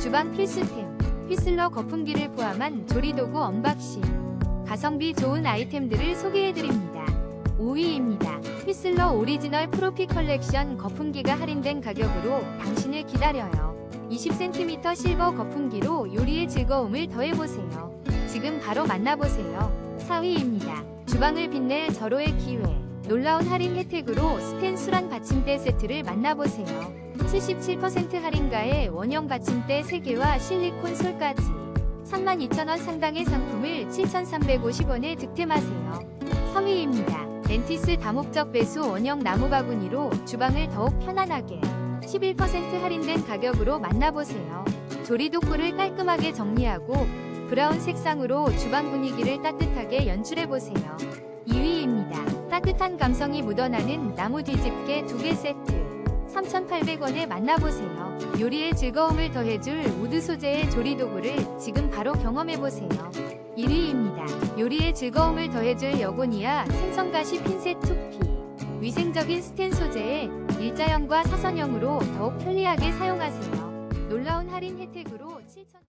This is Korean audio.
주방 필수템 휘슬러 거품기를 포함한 조리도구 언박싱 가성비 좋은 아이템들을 소개해드립니다. 5위입니다. 휘슬러 오리지널 프로피 컬렉션 거품기가 할인된 가격으로 당신을 기다려요. 20cm 실버 거품기로 요리의 즐거움을 더해보세요. 지금 바로 만나보세요. 4위입니다. 주방을 빛낼 절호의 기회. 놀라운 할인 혜택으로 스텐 수란 받침대 세트를 만나보세요. 77% 할인가에 원형 받침대 3개와 실리콘 솔까지 32,000원 상당의 상품을 7,350원에 득템하세요. 3위입니다. 렌티스 다목적 배수 원형 나무 바구니로 주방을 더욱 편안하게 11% 할인된 가격으로 만나보세요. 조리도구를 깔끔하게 정리하고 브라운 색상으로 주방 분위기를 따뜻하게 연출해보세요. 2위입니다. 따뜻한 감성이 묻어나는 나무 뒤집개 2개 세트 3,800원에 만나보세요. 요리의 즐거움을 더해줄 우드 소재의 조리 도구를 지금 바로 경험해보세요. 1위입니다. 요리의 즐거움을 더해줄 여고니아 생선가시 핀셋 2피 위생적인 스텐 소재의 일자형과 사선형으로 더욱 편리하게 사용하세요. 놀라운 할인 혜택으로 7,000